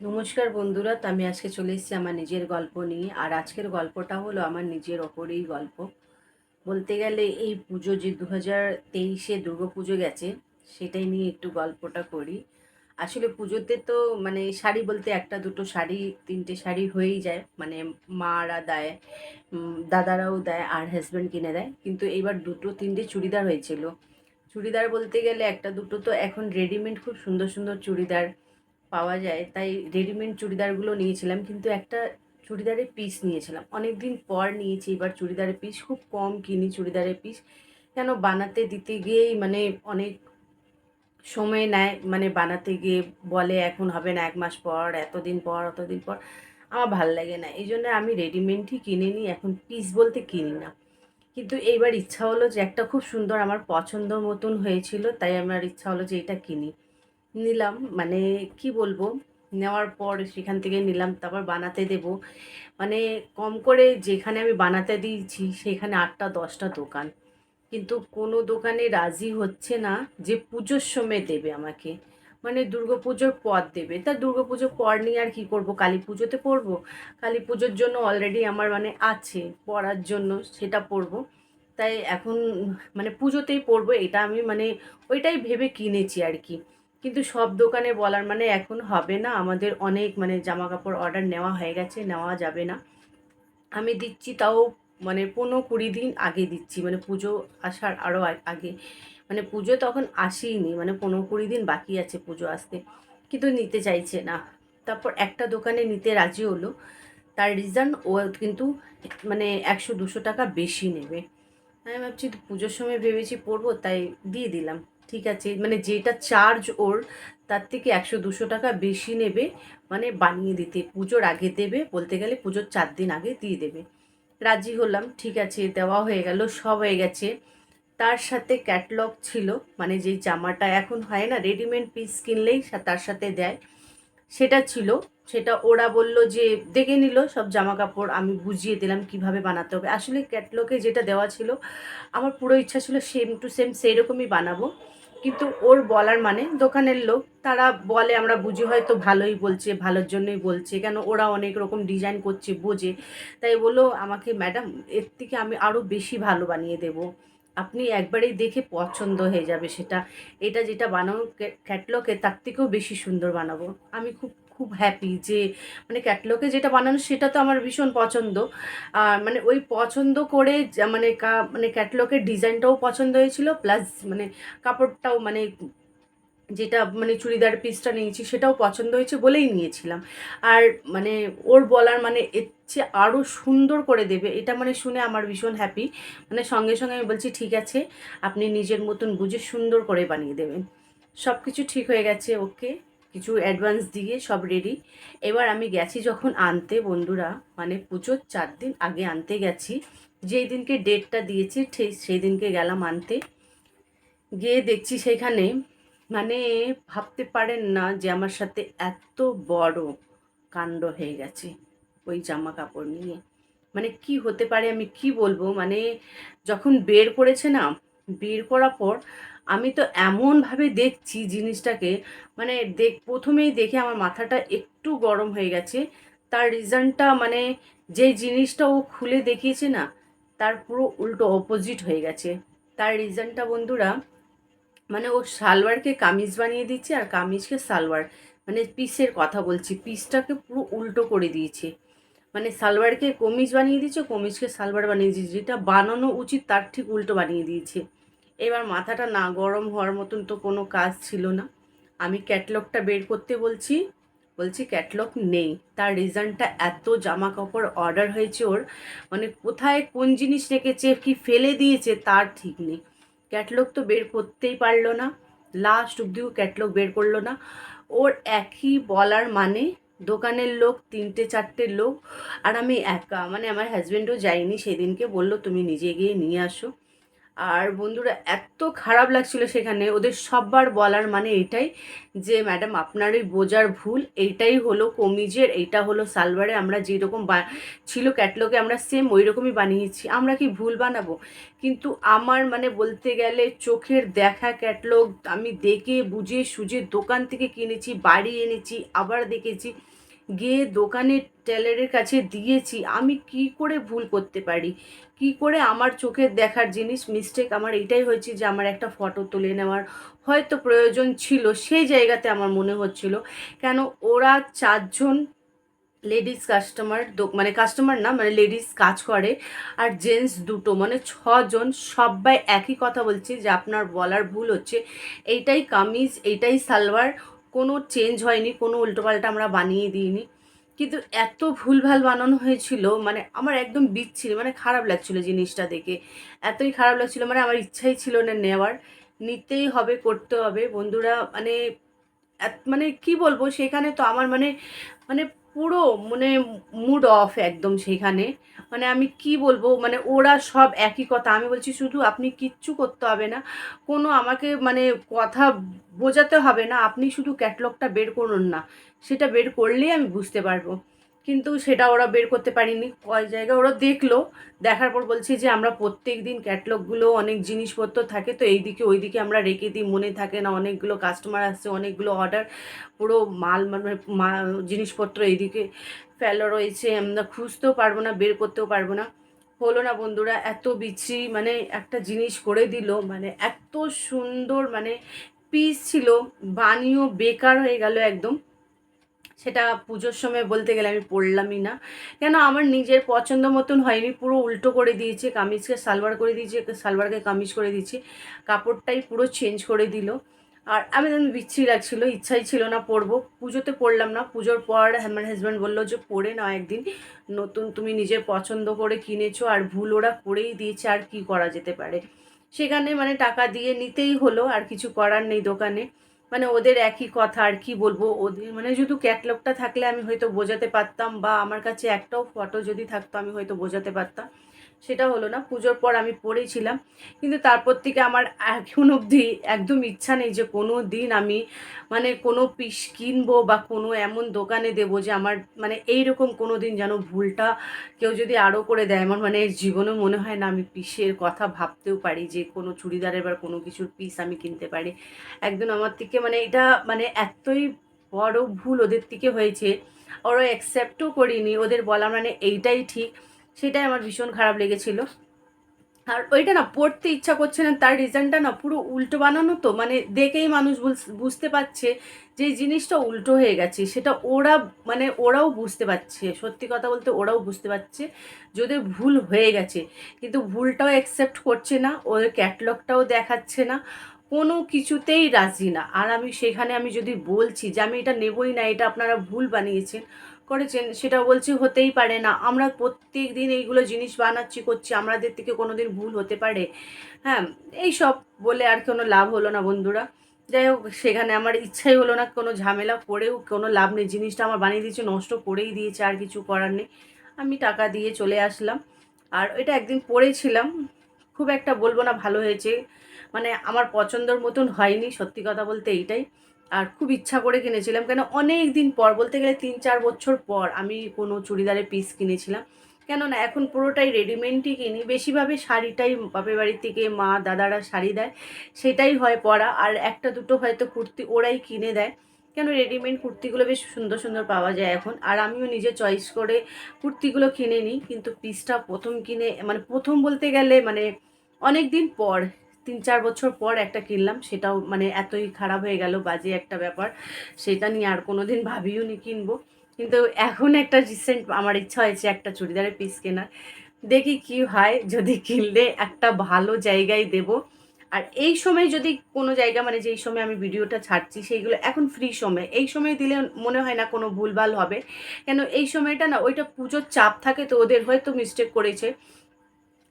নমস্কার বন্ধুরা, তো আমি আজকে চলে এসেছি আমার নিজের গল্প নিয়ে। আর আজকের গল্পটা হলো আমার নিজের ওপরেই গল্প। বলতে গেলে এই পুজো যে দু হাজার তেইশে দুর্গা পুজো গেছে, সেটাই নিয়ে একটু গল্পটা করি। আসলে পুজোতে তো মানে শাড়ি বলতে একটা, দুটো শাড়ি, তিনটে শাড়ি হয়েই যায়। মানে মারা দেয় দাদারাও দেয়, আর হাজব্যান্ড কিনে দেয়। কিন্তু এইবার দুটো, তিনটে চুড়িদার হয়েছিল। চুড়িদার বলতে গেলে একটা, দুটো তো এখন রেডিমেড খুব সুন্দর সুন্দর চুড়িদার। পাওয়া যায়, তাই রেডিমেড চুড়িদারগুলো নিয়েছিলাম। কিন্তু একটা চুড়িদারের পিস নিয়েছিলাম। অনেক দিন পর নিয়েছি, এবার চুড়িদারের পিস খুব কম কিনি চুড়িদারের পিস কেন বানাতে দিতে গিয়েই মানে অনেক সময় নেয় মানে বানাতে গিয়ে বলে এখন হবে না, এক মাস পর, এতদিন পর, অতদিন পর। আমার ভালো লাগে না। এই জন্য আমি রেডিমেডই কিনে নিই, এখন পিস বলতে কিনি না। কিন্তু এইবার ইচ্ছা হলো যে একটা খুব সুন্দর, আমার পছন্দ মতন হয়েছিল, তাই আমার ইচ্ছা হলো যে এটা কিনি। নিলাম মানে কি বলব, নেওয়ার পর সেখান থেকে নিলাম, তারপর বানাতে দেব। মানে কম করে যেখানে আমি বানাতে দিয়েছি, সেখানে আটটা, দশটা দোকান। কিন্তু কোনো দোকানে রাজি হচ্ছে না যে পুজোর সময় দেবে আমাকে। মানে পুজোর পর দেবে। তা পুজোর পর নিয়ে আর কি করব? কালী পুজোতে পরবো কালী পুজোর জন্য অলরেডি আমার মানে আছে, পড়ার জন্য সেটা পরবো তাই এখন মানে পুজোতেই পরবো এটা আমি মানে ওইটাই ভেবে কিনেছি আর কি। কিন্তু সব দোকানে বলার মানে এখন হবে না। আমাদের অনেক মানে জামা কাপড় অর্ডার নেওয়া হয়ে গেছে, নেওয়া যাবে না। আমি দিচ্ছি তাও মানে পনেরো কুড়ি দিন আগে দিচ্ছি। মানে পুজো আসার আরও আগে। মানে পুজো তখন আসেইনি মানে পনেরো কুড়ি দিন বাকি আছে পুজো আসতে। কিন্তু নিতে চাইছে না। তারপর একটা দোকানে নিতে রাজি হলো। তার রিজন ও কিন্তু মানে একশো দুশো টাকা বেশি নেবে। আমি ভাবছি পুজোর সময় ভেবেছি পড়ব তাই দিয়ে দিলাম। ঠিক আছে মানে যেটা চার্জ ওর, তার থেকে একশো দুশো টাকা বেশি নেবে মানে বানিয়ে দিতে, পুজোর আগে দেবে, বলতে গেলে পুজোর চার দিন আগে দিয়ে দেবে। রাজি হলাম, ঠিক আছে, দেওয়া হয়ে গেল, সব হয়ে গেছে। তার সাথে ক্যাটলগ ছিল মানে যেই জামাটা এখন হয় না রেডিমেড পিস কিনলেই তার সাথে দেয়। সেটা ছিল, সেটা ওরা বলল যে, দেখে নিল, সব জামা কাপড় আমি বুঝিয়ে দিলাম কীভাবে বানাতে হবে। আসলে ক্যাটলগে যেটা দেওয়া ছিল, আমার পুরো ইচ্ছা ছিল সেম টু সেম সেই রকমই বানাবো। কিন্তু ওর বলার মানে দোকানের লোক, তারা বলে আমরা বুঝি হয়তো ভালোই বলছে, ভালোর জন্যই বলছে, কেন ওরা অনেক রকম ডিজাইন করছে, বোঝে। তাই বলল, আমাকে ম্যাডাম এর থেকে আমি আরও বেশি ভালো বানিয়ে দেব। আপনি একবারেই দেখে পছন্দ হয়ে যাবে সেটা। এটা যেটা বানানো ক্যাটলগে তার থেকেও বেশি সুন্দর বানাবো। আমি খুব খুব হ্যাপি যে মানে ক্যাটলগে যেটা বানানো সেটা তো আমার ভীষণ পছন্দ। আর মানে ওই পছন্দ করে মানে মানে ক্যাটলগের ডিজাইনটাও পছন্দ হয়েছিল প্লাস মানে কাপড়টাও মানে যেটা মানে চুড়িদার পিসটা নিয়েছি সেটাও পছন্দ হয়েছে বলেই নিয়েছিলাম। আর মানে ওর বলার মানে এর চেয়ে আরও সুন্দর করে দেবে, এটা মানে শুনে আমার ভীষণ হ্যাপি মানে সঙ্গে সঙ্গে আমি বলছি, ঠিক আছে, আপনি নিজের মতন বুঝে সুন্দর করে বানিয়ে দেবেন। সব কিছু ঠিক হয়ে গেছে ওকে কিছু অ্যাডভান্স দিয়ে সব রেডি এবার আমি গেছি যখন আনতে বন্ধুরা মানে পুজোর চার দিন আগে আনতে গেছি। যেই দিনকে ডেটটা দিয়েছি, ঠিক সেই দিনকে গেলাম আনতে। গিয়ে দেখছি সেখানে মানে ভাবতে পারেন না যে আমার সাথে এত বড় কাণ্ড হয়ে গেছে ওই জামা কাপড় নিয়ে। মানে কি হতে পারে, আমি কি বলব? মানে যখন বের করেছে না বের করার পর আমি তো এমনভাবে দেখছি জিনিসটাকে মানে দেখ, প্রথমেই দেখে আমার মাথাটা একটু গরম হয়ে গেছে। তার রিজনটা মানে যে জিনিসটা ও খুলে দেখিয়েছে না, তার পুরো উল্টো অপোজিট হয়ে গেছে। তার রিজনটা বন্ধুরা মানে ও সালোয়ারকে কামিজ বানিয়ে দিচ্ছে আর কামিজকে সালোয়ার মানে পিসের কথা বলছি, পিসটাকে পুরো উল্টো করে দিয়েছে। মানে সালোয়ারকে কমিজ বানিয়ে দিয়েছে, কমিজকে সালোয়ার বানিয়ে দিয়েছে, যেটা বানানো উচিত তার ঠিক উল্টো বানিয়ে দিয়েছে। এবার মাথাটা না গরম হওয়ার মতন তো কোনো কাজ ছিল না। আমি ক্যাটলগটা বের করতে বলছি বলছি ক্যাটলগ নেই। তার রিজনটা এত জামা কাপড় অর্ডার হয়েছে ওর মানে কোথায় কোন জিনিস রেখেছে, কি ফেলে দিয়েছে তার ঠিক নেই। ক্যাটলগ তো বের করতেই পারল না লাস্ট অব্দিও ক্যাটলগ বের করল না। ওর একই বলার মানে দোকানের লোক, তিনটে চারটে লোক, আর আমি একা মানে আমার হাজব্যান্ডও যায়নি, সেদিনকে বলল, তুমি নিজে গিয়ে নিয়ে আসো। আর বন্ধুরা, এত খারাপ লাগছিল সেখানে। ওদের সববার বলার মানে এটাই যে, ম্যাডাম আপনার এই বোঝার ভুল। এইটাই হলো কমিজের, এইটা হলো সালভারে আমরা যেরকম বা ছিল ক্যাটলগে, আমরা সেম ওই রকমই বানিয়েছি। আমরা কি ভুল বানাবো? কিন্তু আমার মানে বলতে গেলে, চোখের দেখা ক্যাটলগ আমি দেখে, বুঝে, সুঝে দোকান থেকে কিনেছি, বাড়ি এনেছি, আবার দেখেছি। গিয়ে দোকানের টেলারের কাছে দিয়েছি, আমি কি করে ভুল করতে পারি? কি করে আমার চোখের দেখার জিনিস? মিস্টেক আমার এইটাই হয়েছে যে, আমার একটা ফটো তুলে নেওয়ার হয়তো প্রয়োজন ছিল, সেই জায়গাতে আমার মনে হচ্ছিল। কেন ওরা চারজন লেডিস কাস্টমার মানে কাস্টমার না মানে লেডিস কাজ করে, আর জেন্টস দুটো মানে ছজন, সবাই একই কথা বলছে যে, আপনার বলার ভুল হচ্ছে, এইটাই কামিজ, এইটাই সালোয়ার, কোনো চেঞ্জ হয়নি, কোনো উল্টোপাল্টা আমরা বানিয়ে দিইনি। কিন্তু এত ভুলভাল বানানো হয়েছিল মানে আমার একদম বিচ্ছিরি মানে খারাপ লাগছিল জিনিসটা দেখে। এতই খারাপ লাগছিল মানে আমার ইচ্ছাই ছিল না নেওয়ার। নিতেই হবে, করতে হবে। বন্ধুরা মানে মানে কি বলব, সেখানে তো আমার মানে মানে পুরো মানে মুড অফ একদম সেখানে। মানে আমি কি বলব মানে ওরা সব একই কথা। আমি বলছি, শুধু আপনি কিচ্ছু করতে হবে না। কোনো আমাকে মানে কথা বোঝাতে হবে না। আপনি শুধু ক্যাটলগটা বের করুন না। সেটা বের করলেই আমি বুঝতে পারব। কিন্তু সেটা ওরা বের করতে পারিনি। কয় জায়গায় ওরা দেখল, দেখার পর বলছি যে আমরা প্রত্যেক দিন ক্যাটলগুলো অনেক জিনিসপত্র থাকে, তো এইদিকে ওইদিকে আমরা রেখে দিই, মনে থাকে না অনেকগুলো কাস্টমার আসছে, অনেকগুলো অর্ডার পুরো মাল মানে জিনিসপত্র এইদিকে ফেলো রয়েছে, আমরা খুঁজতেও পারব না, বের করতেও পারব না। হলো না বন্ধুরা, এত বিচ্ছিরি মানে একটা জিনিস করে দিল মানে এত সুন্দর মানে পিস ছিল বানিয়েও বেকার হয়ে গেল একদম। সেটা পুজোর সময় বলতে গেলে আমি পড়লামই না। কেন আমার নিজের পছন্দ মতন হয়নি, পুরো উল্টো করে দিয়েছে, কামিজকে সালোয়ার করে দিয়েছে, সালোয়ারকে কামিজ করে দিয়েছে, কাপড়টাই পুরো চেঞ্জ করে দিল। আর আমি বিচ্ছিরি লাগছিল, ইচ্ছাই ছিল না পরবো। পুজোতে পড়লাম না, পুজোর পর আমার হাজব্যান্ড বলল যে, পরে নাও একদিন, নতুন তুমি নিজের পছন্দ করে কিনেছো আর ভুল ওরা করেই দিয়েছে, আর কি করা যেতে পারে? সেখানে মানে টাকা দিয়ে নিতেই হলো, আর কিছু করার নেই দোকানে। মানে ওদের একই কথা আর কি বলব? ওদের মানে শুধু ক্যাটলগটা থাকলে আমি হয়তো বোঝাতে পারতাম বা আমার কাছে একটাও ফটো যদি থাকতো আমি হয়তো বোঝাতে পারতাম। সেটা হলো না, পুজোর পর আমি পড়েছিলাম কিন্তু তারপর থেকে আমার এখন অবধি একদম ইচ্ছা নেই যে কোনো দিন আমি মানে কোনো পিস কিনবো বা কোনো এমন দোকানে দেবো যে আমার মানে এই রকম কোনো দিন যেন ভুলটা কেউ যদি আরও করে দেয়। আমার মানে জীবনেও মনে হয় না আমি পিসের কথা ভাবতেও পারি যে কোনো চুড়িদারের বা কোনো কিছুর পিস আমি কিনতে পারি। একদম আমার থেকে মানে এটা মানে এতই বড় ভুল ওদের থেকে হয়েছে। ওরা অ্যাকসেপ্টও করিনি। ওদের বলা মানে এইটাই ঠিক। সেটাই আমার ভীষণ খারাপ লেগেছিল। আর ওইটা না পড়তে ইচ্ছা করছে না, তার রিজনটা না পুরো উল্টো বানানো তো মানে দেখেই মানুষ বুঝ- বুঝতে পারছে যে জিনিসটা উল্টো হয়ে গেছে, সেটা ওরা মানে ওরাও বুঝতে পারছে, সত্যি কথা বলতে ওরাও বুঝতে পারছে যদি ভুল হয়ে গেছে। কিন্তু ভুলটাও অ্যাকসেপ্ট করছে না, ওদের ক্যাটলগটাও দেখাচ্ছে না, কোনো কিছুতেই রাজি না। আর আমি সেখানে আমি যদি বলছি যে আমি এটা নেবই না, এটা আপনারা ভুল বানিয়েছেন করেছেন, সেটা বলছি হতেই পারে না। আমরা প্রত্যেক দিন এইগুলো জিনিস বানাচ্ছি, করছি, আমাদের থেকে কোনো দিন ভুল হতে পারে। হ্যাঁ এই সব বলে আর কোনো লাভ হলো না বন্ধুরা। যাই হোক, সেখানে আমার ইচ্ছাই হলো না কোনো ঝামেলা করেও কোনো লাভ নেই। জিনিসটা আমার বানিয়ে দিয়েছে, নষ্ট করেই দিয়েছে, আর কিছু করার নেই। আমি টাকা দিয়ে চলে আসলাম। আর এটা একদিন পড়েছিলাম। খুব একটা বলব না, ভালো হয়েছে। মানে আমার পছন্দর মতন হয়নি, সত্যি কথা বলতে এইটাই। আর খুব ইচ্ছা করে কিনেছিলাম। কেন অনেক দিন পর, বলতে গেলে তিন চার বছর পর আমি কোনো চুড়িদারের পিস কিনেছিলাম। কেননা এখন পুরোটাই রেডিমেডই কিনি। বেশিরভাবে শাড়িটাই বাপের বাড়ির থেকে মা, দাদারা শাড়ি দেয়। সেটাই হয় পরা। আর একটা দুটো হয়তো কুর্তি ওরাই কিনে দেয়। কেন রেডিমেড কুর্তিগুলো বেশ সুন্দর সুন্দর পাওয়া যায় এখন। আর আমিও নিজে চয়েস করে কুর্তিগুলো কিনে নিই। কিন্তু পিসটা প্রথম কিনে মানে প্রথম বলতে গেলে মানে অনেক দিন পর তিন চার বছর পর একটা কিনলাম, সেটাও মানে এতই খারাপ হয়ে গেল, বাজে একটা ব্যাপার। সেটা নিয়ে আর কোনো দিন ভাবিও নি কিনবো। কিন্তু এখন একটা রিসেন্ট আমার ইচ্ছা হয়েছে একটা চুড়িদারের পিস কেনার। দেখি কি হয়, যদি কিনলে একটা ভালো জায়গায় দেব। আর এই সময় যদি কোনো জায়গা মানে যেই সময় আমি ভিডিওটা ছাড়ছি, সেইগুলো এখন ফ্রি সময়। এই সময় দিলে মনে হয় না কোনো ভুলভাল হবে। কেন এই সময়টা না, ওইটা পুজোর চাপ থাকে তো ওদের হয়তো মিস্টেক করেছে।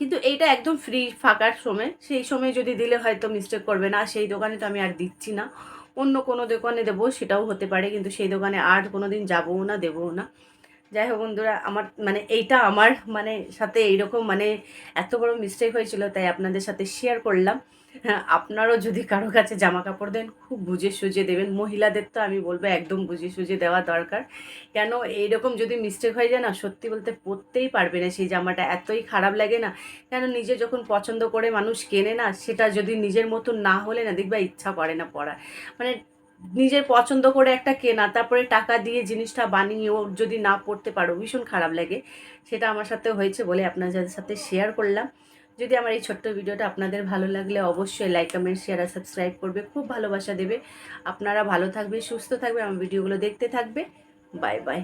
কিন্তু এইটা একদম ফ্রি ফাঁকার সময়। সেই সময় যদি দিলে হয়তো মিস্টেক করবে না, সেই দোকানে তো আমি আর দিচ্ছি না। অন্য কোনো দোকানে দেবো, সেটাও হতে পারে, কিন্তু সেই দোকানে আর কোনো দিন যাবও না, দেবও না। যাই হোক বন্ধুরা, আমার মানে এইটা আমার মানে সাথে এইরকম মানে এত বড় মিস্টেক হয়েছিল, তাই আপনাদের সাথে শেয়ার করলাম। আপনারও যদি কারও কাছে জামা কাপড় দেন, খুব বুঝে সুঝে দেবেন। মহিলাদের তো আমি বলব, একদম বুঝে সুঝে দেওয়া দরকার। কেন এইরকম যদি মিস্টেক হয়ে যায় না, সত্যি বলতে পরতেই পারবে না সেই জামাটা। এতই খারাপ লাগে না। কেন নিজে যখন পছন্দ করে মানুষ কেনে না, সেটা যদি নিজের মতন না হলে না, দেখবা ইচ্ছা করে না পড়ার মানে নিজের পছন্দ করে একটা কেনা, তারপরে টাকা দিয়ে জিনিসটা বানিয়ে ওর যদি না পড়তে পারো, ভীষণ খারাপ লাগে। সেটা আমার সাথে হয়েছে বলে আপনাদের সাথে শেয়ার করলাম। যদি আমার এই ছোট্ট ভিডিওটা আপনাদের ভালো লাগলে অবশ্যই লাইক কমেন্ট শেয়ার আর সাবস্ক্রাইব করবে। খুব ভালোবাসা দেবে। আপনারা ভালো থাকবে, সুস্থ থাকবে, আমার ভিডিওগুলো দেখতে থাকবে। Bye bye